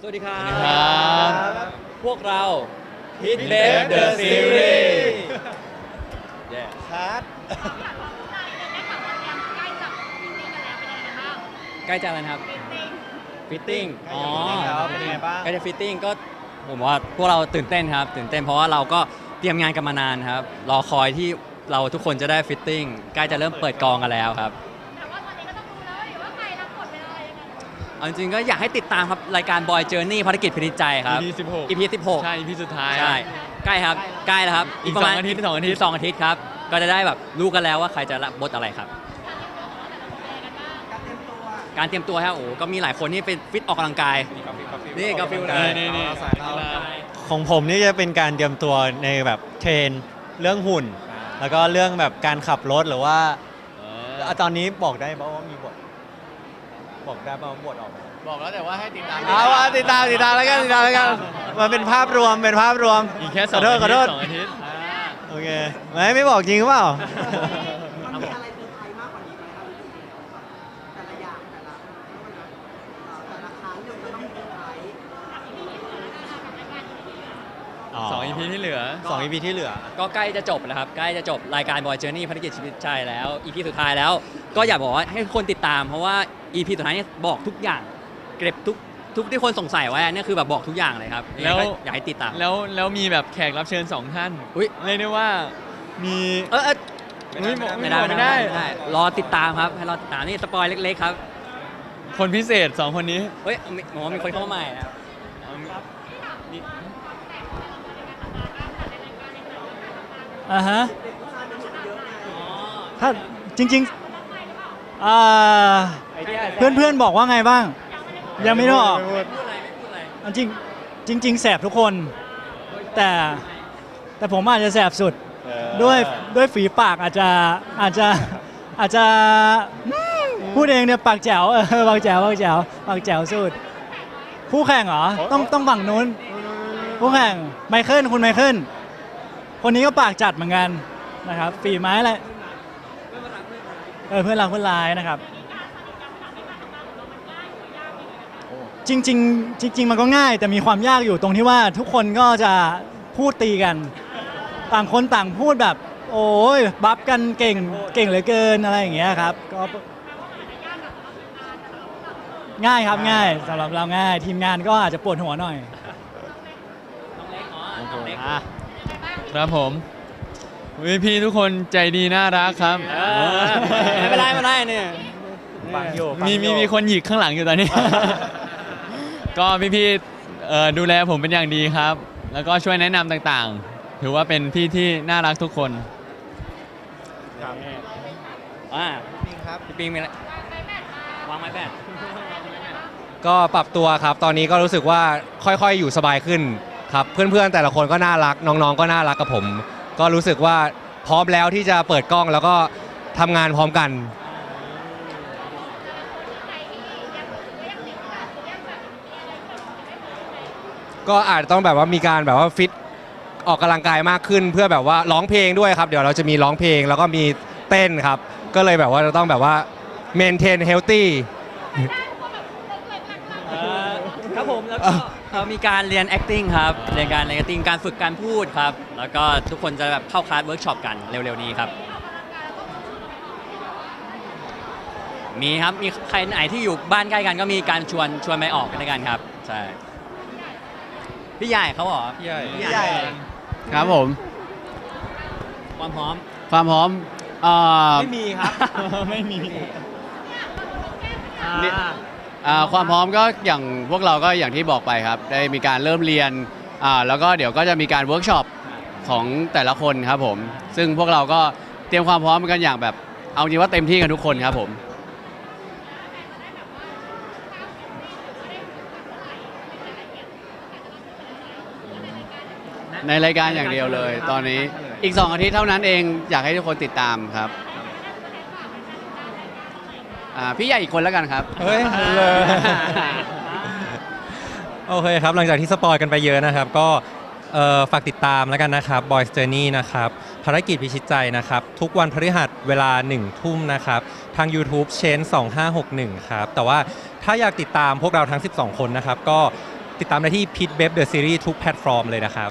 สวัสดีครับ สวัสดีครับ พวกเรา Hit Dev The Series เย้คัดใกล้จะแล้วนะครับ ฟิตติ้ง อ๋อแล้วเป็นยังไงบ้าง ใกล้จะฟิตติ้งก็ผมว่าพวกเราตื่นเต้นครับ ตื่นเต้นเพราะว่าเราก็เตรียมงานกันมานานครับ รอคอยที่เราทุกคนจะได้ฟิตติ้ง ใกล้จะเริ่มเปิดกองกันแล้วครับ เอาจริงๆก็อยากให้ติดตามครับ รายการ Boy Journey ภารกิจพินิจใจครับ EP 16 EP 16 ใช่ EP สุดท้าย ใช่ใกล้ครับ ใกล้แล้วครับอีกประมณสองอาทิตย์สองอาทิตย์กสองอาทิตย์ครับ ก็จะได้แบบรู้กันแล้วว่าใครจะรับบทอะไรครับ การเตรียมตัวครับโอ้โหก็มีหลายคนที่เป็นฟิตออกกำลังกาย นี่กาฟิลนี่นี่นี่สายเราของผมนี่จะเป็นการเตรียมตัวในแบบเทรนเรื่องหุ่น แล้วก็เรื่องแบบการขับรถหรือว่าอะตอนนี้บอกได้ป่าว่ามีบท บอกได้ป่าว่าบทออกมาบอกแล้วแต่ว่าให้ติดตามเอาว่าติดตามติดตามแล้วกันติดตามแล้วกันมันเป็นภาพรวมเป็นภาพรวมอีกแค่สขอองโทษขอโทษสองอาทิตย์ โอเคไม่ไม่บอกจริงหรือเปล่า มันมีอะไรเซอร์ไพรส์มากกว่านี้ไหมครับแต่ละอย่างแต่ละแต่ละครั้งเนี่ยมันต้องมีเซอร์ไพรส์ สอง EP ที่เหลือ สอง EP ที่เหลือ ก็ใกล้จะจบแล้วครับ ใกล้จะจบรายการ Boy Journey ภารกิจชีวิตใจแล้ว EP สุดท้ายแล้ว ก็อยากบอกว่าให้คนติดตาม เพราะว่า EP สุดท้ายเนี่ยบอกทุกอย่าง เก็บทุกทุกที่คนสงสัยไว้อันเนี่ยคือแบบบอกทุกอย่างเลยครับแล้วก็อยากให้ติดตาม แล้วแล้วมีแบบแขกรับเชิญสองท่านอุ๊ย เรียกได้ว่ามีเออเอออุ๊ยบอกไม่ได้บอกไม่ได้ไม่ได้ รอติดตามครับให้รอติดตามนี่สปอยเล็กๆครับคนพิเศษสองคนนี้เฮ้ยมีผมว่ามีคนเข้ามาใหม่นะครับ อ่าฮะถ้าจริงๆอ่าเพื่อนเพื่อนๆบอกว่าไงบ้าง ยังไม่ได้ออกอันจริงจริง ๆ แสบทุกคน แต่แต่ผมอาจจะแสบสุดด้วยด้วยฝีปากอาจจะอาจจะอาจจะอืมพูดเองเนี่ยปากแจ๋วเออปากแจ๋วปากแจ๋วปากแจ๋วสุดคู่แข่งเหรอต้องต้องฝั่งนู้นคู่แข่งไมเคิลคุณไมเคิล คนนี้ก็ปากจัดเหมือนกันนะครับฝีไม้อะไรเออเพื่อนรักเพื่อนร้ายนะครับ จริง ๆ จริง ๆ มันก็ง่าย แต่มีความยากอยู่ตรงที่ว่าทุกคนก็จะพูดตีกัน ต่างคนต่างพูดแบบ โอ้ยบัฟกันเก่งเก่งเหลือเกินอะไรอย่างเงี้ยครับก็ง่ายครับง่ายสำหรับเราง่าย ทีมงานก็อาจจะปวดหัวหน่อยน้องเล็กอ๋อน้องเล็ก ครับผมวิพี่ทุกคนใจดีน่ารักครับ เออไม่เป็นไรไม่เป็นไรเนี่ยฟังอยู่ฟังมีอยู่มีมีคนหยิกข้างหลังอยู่ตอนนี้ ก็พี่ๆเอ่อดูแลผมเป็นอย่างดีครับ แล้วก็ช่วยแนะนำต่างๆ ถือว่าเป็นพี่ที่น่ารักทุกคนอ่าครับ พี่ปิงมีอะไรวางไม้แบตก็ปรับตัวครับ ตอนนี้ก็รู้สึกว่าค่อยๆ อยู่สบายขึ้น ครับเพื่อนๆแต่ละคนก็น่ารักน้องๆ ก็น่ารักกับผม ก็รู้สึกว่าพร้อมแล้วที่จะเปิดกล้องแล้วก็ทำงานพร้อมกันก็อาจจะต้องแบบว่ามีการแบบว่าฟิตออกกำลังกายมากขึ้น เพื่อแบบว่าร้องเพลงด้วยครับ เดี๋ยวเราจะมีร้องเพลงแล้วก็มีเต้นครับ ก็เลยแบบว่าจะต้องแบบว่า maintain healthy เอ่อครับผมแล้วก็ เอ่อมีการเรียน acting ครับ เรียนการเรียน acting การฝึกการพูดครับ แล้วก็ทุกคนจะแบบเข้าคลาสเวิร์กช็อปกันเร็วๆนี้ครับ มีครับ มีใครไหนที่อยู่บ้านใกล้กันก็มีการชวนชวนไปออกกันด้วยกันครับ ใช่ พี่ใหญ่เขาเหรอ พี่ใหญ่พี่ใหญ่ ครับผม ความพร้อม ความพร้อมเอ่อไม่มีครับ ไม่มี อ่าความพร้อมก็อย่างพวกเราก็อย่างที่บอกไปครับ ได้มีการเริ่มเรียนอ่าแล้วก็เดี๋ยวก็จะมีการเวิร์กช็อปของแต่ละคนครับผม ซึ่งพวกเราก็เตรียมความพร้อมกันอย่างแบบ เอาจริงว่าเต็มที่กันทุกคนครับผม ในรายการอย่างเดียวเลย ตอนนี้อีก 2 อาทิตย์เท่านั้นเองอยากให้ทุกคนติดตามครับ อ่าพี่ใหญ่อีกคนแล้วกันครับ เฮ้ยเลย โอเคครับ หลังจากที่สปอยกันไปเยอะนะครับ ก็เอ่อฝากติดตามแล้วกันนะครับ Boys Journey นะครับภารกิจพิชิตใจนะครับ ทุกวันพฤหัสเวลา 1 ทุ่มนะครับ ทาง YouTube c h a n 2561 ครับ แต่ว่าถ้าอยากติดตามพวกเราทั้ง 12 คนนะครับ ก็ติดตามได้ที่ Pit b e b The Series ทุกแพลตฟอร์มเลยนะครับ